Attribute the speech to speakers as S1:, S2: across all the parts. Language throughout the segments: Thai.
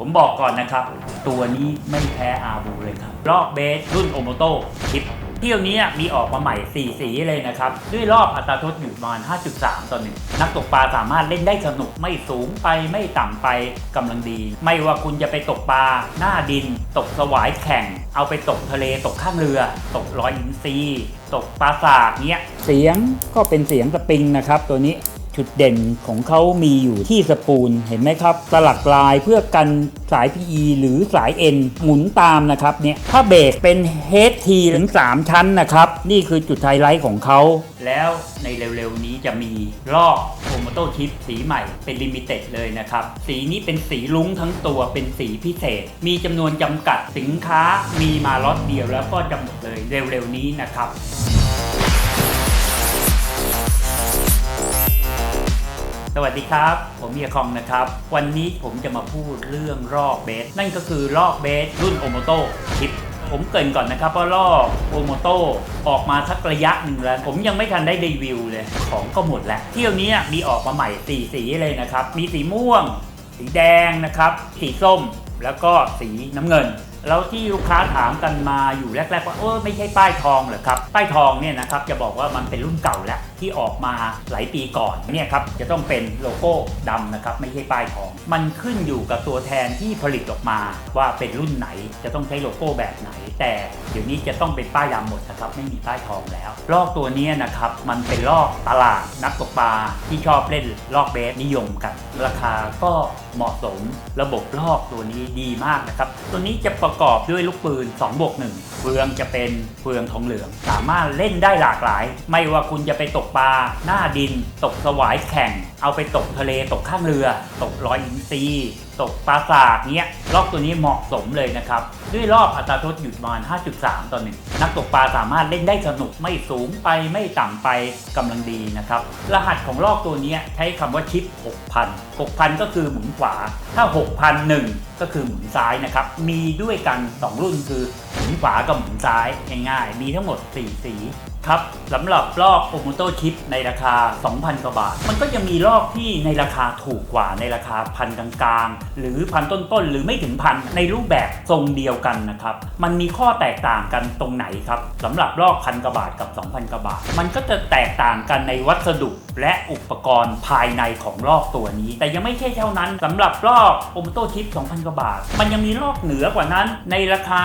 S1: ผมบอกก่อนนะครับ ตัวนี้ไม่แพ้อาบูเลยครับรอบเบสรุ่นโอโมโตชิปเที่ยวนี้มีออกมาใหม่ 4 สีเลยนะครับ ด้วยรอบอัตราทษอยู่ประมาณ 5.3 ต่อหนึ่งนักตกปลาสามารถเล่นได้สนุกไม่สูงไปไม่ต่ำไปกำลังดี ไม่ว่าคุณจะไปตกปลาหน้าดิน ตกสวายแข่ง เอาไปตกทะเลตกข้างเรือ ตกลอยอินทรีตกปลาสากเนี้ย เสียงก็เป็นเสียงสปริงนะครับตัวนี้ จุดเด่นของเขามีอยู่ที่สปูลเห็นไหมครับ สลักลายเพื่อกันสาย PE หรือสาย N หมุนตามนะครับเนี่ยถ้าเบรกเป็น HT ถึง 3 ชั้นนะครับ นี่คือจุดไฮไลท์ของเขา แล้วในเร็วๆนี้จะมีรอบโ o โมโตชิปสีใหม่เป็นลิมิเต็ดเลยนะครับ สีนี้เป็นสีลุ้งทั้งตัวเป็นสีพิเศษ มีจำนวนจำกัดสินค้ามีมาล็อตเดียวแล้วก็จะหมดเลยเร็วๆนี้นะครับ สวัสดีครับ ผมเฮียคองนะครับ วันนี้ผมจะมาพูดเรื่องรอบเบส นั่นก็คือรอบเบสรุ่นโอโมโตชิปผมเกินก่อนนะครับว่ารอบโอโมโตออกมาสักระยะหนึ่งแล้ว ผมยังไม่ทันได้รีวิวเลย ของก็หมดแล้ว เที่ยวนี้มีออกมาใหม่สีสีเลยนะครับ มีสีม่วง สีแดงนะครับ สีส้มแล้วก็สีน้ำเงินแล้วที่ลูกค้าถามกันมาอยู่แรกๆว่าเออไม่ใช่ป้ายทองเหรอครับ ป้ายทองเนี่ยนะครับจะบอกว่ามันเป็นรุ่นเก่าแล้ว ที่ออกมาหลายปีก่อนเนี่ยครับจะต้องเป็นโลโก้ดำนะครับไม่ใช่ป้ายทอง มันขึ้นอยู่กับตัวแทนที่ผลิตออกมา ว่าเป็นรุ่นไหนจะต้องใช้โลโก้แบบไหน แต่เดี๋ยวนี้จะต้องเป็นป้ายดำหมดนะครับไม่มีป้ายทองแล้ว ลอกตัวนี้นะครับมันเป็นลอกตลาดนักตกปลาที่ชอบเล่นลอกเบสนิยมกัน ราคาก็ เหมาะสม ระบบลอกตัวนี้ดีมากนะครับ ตัวนี้จะประกอบด้วยลูกปืน2บวก1เฟืองจะเป็นเฟืองทองเหลือง สามารถเล่นได้หลากหลาย ไม่ว่าคุณจะไปตกปลาหน้าดิน ตกสวายแข่ง เอาไปตกทะเลตกข้างเรือ ตกลอยอินทรีตกปลาสากเนี้ยรอบตัวนี้เหมาะสมเลยนะครับ ด้วยรอบอัตราโทษอยู่ประมาณ 5.3 ต่อหนึ่งนักตกปลาสามารถเล่นได้สนุกไม่สูงไปไม่ต่ำไปกำลังดีนะครับ รหัสของรอบตัวนี้ใช้คำว่าชิป 6,000 6,000 ก็คือหมุนขวาฝา ถ้า 6,001ก็คือหมุนซ้ายนะครับ มีด้วยกัน 2 รุ่นคือหมุนขวากับหมุนซ้ายง่ายๆ มีทั้งหมด 4 สีครับสำหรับรอบโอโมโตชิปในราคา 2,000 กว่าบาท มันก็ยังมีรอบที่ในราคาถูกกว่าในราคาพันกลางๆ หรือพันต้นๆ หรือไม่ถึงพันในรูปแบบทรงเดียวกันนะครับ มันมีข้อแตกต่างกันตรงไหนครับสำหรับรอบพันกว่าบาทกับ 2,000 กว่าบาท มันก็จะแตกต่างกันในวัสดุและอุปกรณ์ภายในของรอบตัวนี้ แต่ยังไม่ใช่เท่านั้นสำหรับรอบโอโมโตชิป2,000กว่าบาท มันยังมีรอบเหนือกว่านั้นในราคา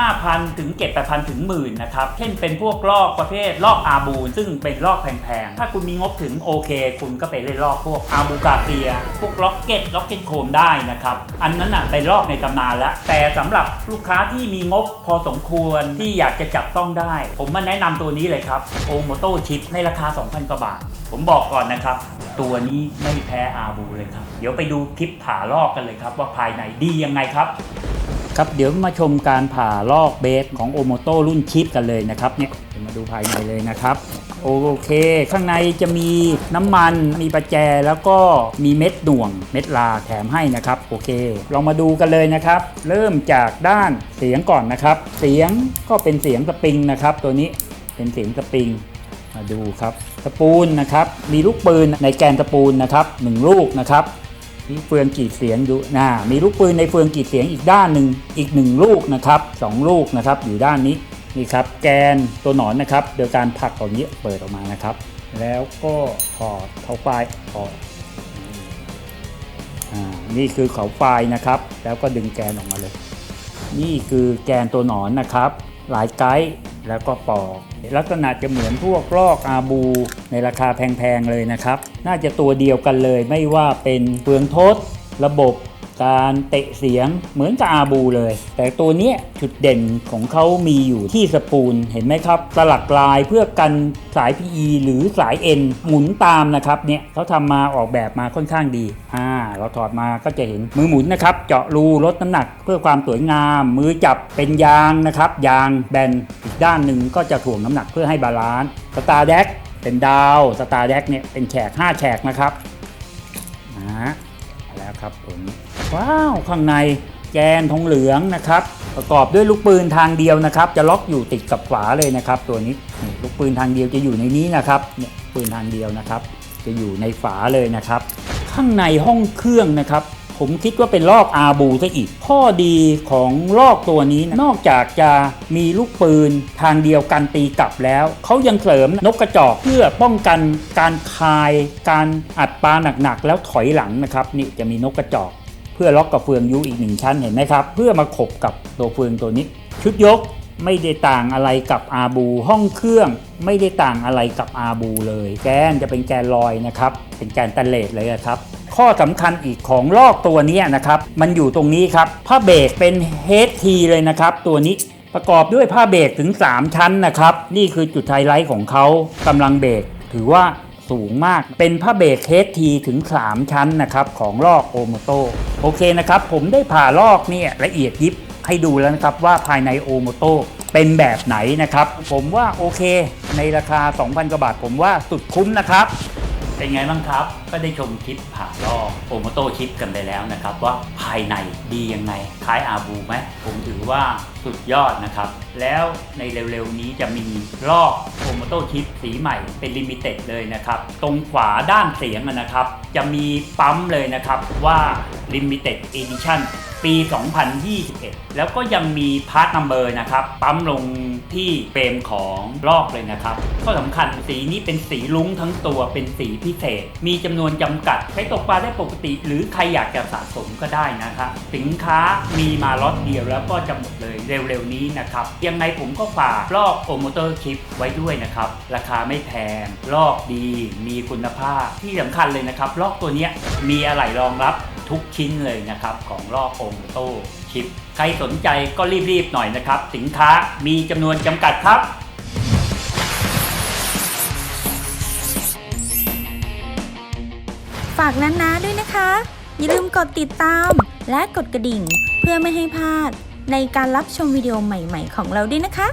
S1: 4-5,000 ถึง 7-8,000 ถึงหมื่นนะครับ เช่นเป็นพวกรอบประเภทรอบอาบูซึ่งเป็นรอบแพงๆ ถ้าคุณมีงบถึงโอเค คุณก็ไปเล่นรอบพวกอาบูกาเซีย พวกล็อกเก็ตล็อกเก็ตโคมได้นะครับ อันนั้นน่ะเป็นรอบในตำนานแล้วแต่สำหรับลูกค้าที่มีงบพอสมควรที่อยากจะจับต้องได้ ผมมาแนะนำตัวนี้เลยครับโอโมโตชิปในราคา 2,000 กว่าบาท ผมบอกก่อนนะครับ ตัวนี้ไม่แพ้อาบูเลยครับ เดี๋ยวไปดูคลิปผ่าลอกกันเลยครับ ว่าภายในดียังไงครับ ครับเดี๋ยวมาชมการผ่าลอกเบสของโอโมโตรุ่นชิปกันเลยนะครับเนี่ยเดี๋ยวมาดูภายในเลยนะครับโอเค ข้างในจะมีน้ำมันมีประแจแล้วก็มีเม็ดหน่วงเม็ดลาแถมให้นะครับ โอเค ลองมาดูกันเลยนะครับ เริ่มจากด้านเสียงก่อนนะครับ เสียงก็เป็นเสียงสปริงนะครับ ตัวนี้เป็นเสียงสปริง มาดูครับสปูลนะครับมีลูกปืนในแกนสปูลนะครับหนึ่งลูกนะครับมีเฟืองกีดเสียงอยู่นะมีลูกปืนในเฟืองกีดเสียงอีกด้านหนึ่งอีกหนึ่งลูกนะครับสองลูกนะครับอยู่ด้านนี้นี่ครับแกนตัวหนอนนะครับโดยการผลักตรงนี้เปิดออกมานะครับ แล้วก็ถอดเขาไฟล์ออกนี่คือเขาไฟล์นะครับ แล้วก็ดึงแกนออกมาเลย นี่คือแกนตัวหนอนนะครับ หลายไกด์ แล้วก็ปอก ลักษณะจะเหมือนพวกลอกอาบูในราคาแพงๆเลยนะครับ น่าจะตัวเดียวกันเลยไม่ว่าเป็นเปลืองทด ระบบ การเตะเสียงเหมือนกับอาบูเลย แต่ตัวนี้จุดเด่นของเขามีอยู่ที่สปูลเห็นไหมครับ สลักลายเพื่อกันสาย PE หรือสาย N หมุนตามนะครับเนี่ยเขาทำมาออกแบบมาค่อนข้างดีอ่าเราถอดมาก็จะเห็นมือหมุนนะครับเจาะรูลดน้ำหนัก เพื่อความสวยงาม มือจับเป็นยางนะครับยางแบนอีกด้านหนึ่งก็จะถ่วงน้ำหนักเพื่อให้บาลานซ์สตาร์แดกเป็นดาวสตาร์แดกเนี่ยเป็นแฉก5แฉกนะครับนะแล้วครับผม ว้าวข้างในแกนทองเหลืองนะครับ ประกอบด้วยลูกปืนทางเดียวนะครับ จะล็อกอยู่ติดกับฝาเลยนะครับ ตัวนี้ลูกปืนทางเดียวจะอยู่ในนี้นะครับเนี่ยปืนทางเดียวนะครับ จะอยู่ในฝาเลยนะครับ ข้างในห้องเครื่องนะครับ ผมคิดว่าเป็นลอกอาบูซะอีกข้อดีของลอกตัวนี้นะนอกจากจะมีลูกปืนทางเดียวกันตีกลับแล้วเขายังเสริมนกกระจอกเพื่อป้องกันการคาย การอัดปลาหนักๆแล้วถอยหลังนะครับนี่จะมีนกกระจอก เพื่อล็อกกับเฟืองยุอีกหนึ่งชั้นเห็นไหมครับ เพื่อมาขบกับตัวเฟืองตัวนี้ ชุดยกไม่ได้ต่างอะไรกับอาบูห้องเครื่องไม่ได้ต่างอะไรกับอาบูเลย แกนจะเป็นแกนลอยนะครับ เป็นแกนตันเลสเลยครับ ข้อสำคัญอีกของลอกตัวนี้นะครับ มันอยู่ตรงนี้ครับผ้าเบรกเป็นเฮดทีเลยนะครับ ตัวนี้ประกอบด้วยผ้าเบรกถึง 3 ชั้นนะครับ นี่คือจุดไฮไลท์ของเขากำลังเบรกถือว่า สูงมาก เป็นผ้าเบรกเฮดทีถึง 3 ชั้นนะครับของลอกโอโมโตโอเคนะครับ ผมได้ผ่าลอกเนี่ยละเอียดยิบให้ดูแล้วนะครับว่าภายในโอโมโตเป็นแบบไหนนะครับ ผมว่าโอเค ในราคา 2,000กว่าบาทผมว่าสุดคุ้มนะครับ เป็นไงบ้างครับ ก็ได้ชมคลิปผ่าลอกโอมโตชิปกันไปแล้วนะครับ ว่าภายในดียังไงคล้ายอาบูไหมผมถือว่าสุดยอดนะครับ แล้วในเร็วๆนี้จะมีลอกโอมโตชิปสีใหม่เป็นลิมิเต็ดเลยนะครับ ตรงขวาด้านเสียงนะครับ จะมีปั๊มเลยนะครับว่า Limited Edition ปี 2021 แล้วก็ยังมีพาร์ทนัมเบอร์นะครับ ปั๊มลงที่เฟรมของลอกเลยนะครับข้อสำคัญสีนี้เป็นสีลุ้งทั้งตัวเป็นสีพิเศษ มีจำนวนจำกัดใช้ตกปลาได้ปกติ หรือใครอยากจะสะสมก็ได้นะครับสินค้ามีมาล็อตเดียวแล้วก็จะหมดเลยเร็วๆนี้นะครับยังไงผมก็ฝากลอกโอโมเตอร์ชิปไว้ด้วยนะครับ ราคาไม่แพง ลอกดี มีคุณภาพที่สำคัญเลยนะครับ ลอกตัวนี้มีอะไหล่รองรับ ทุกชิ้นเลยนะครับของลอกโอมโตชิป ใครสนใจก็รีบๆหน่อยนะครับ สินค้ามีจำนวนจำกัดครับ
S2: ฝากนั้นนะด้วยนะคะ อย่าลืมกดติดตามและกดกระดิ่ง เพื่อไม่ให้พลาดในการรับชมวิดีโอใหม่ ๆ ของเราด้วยนะคะ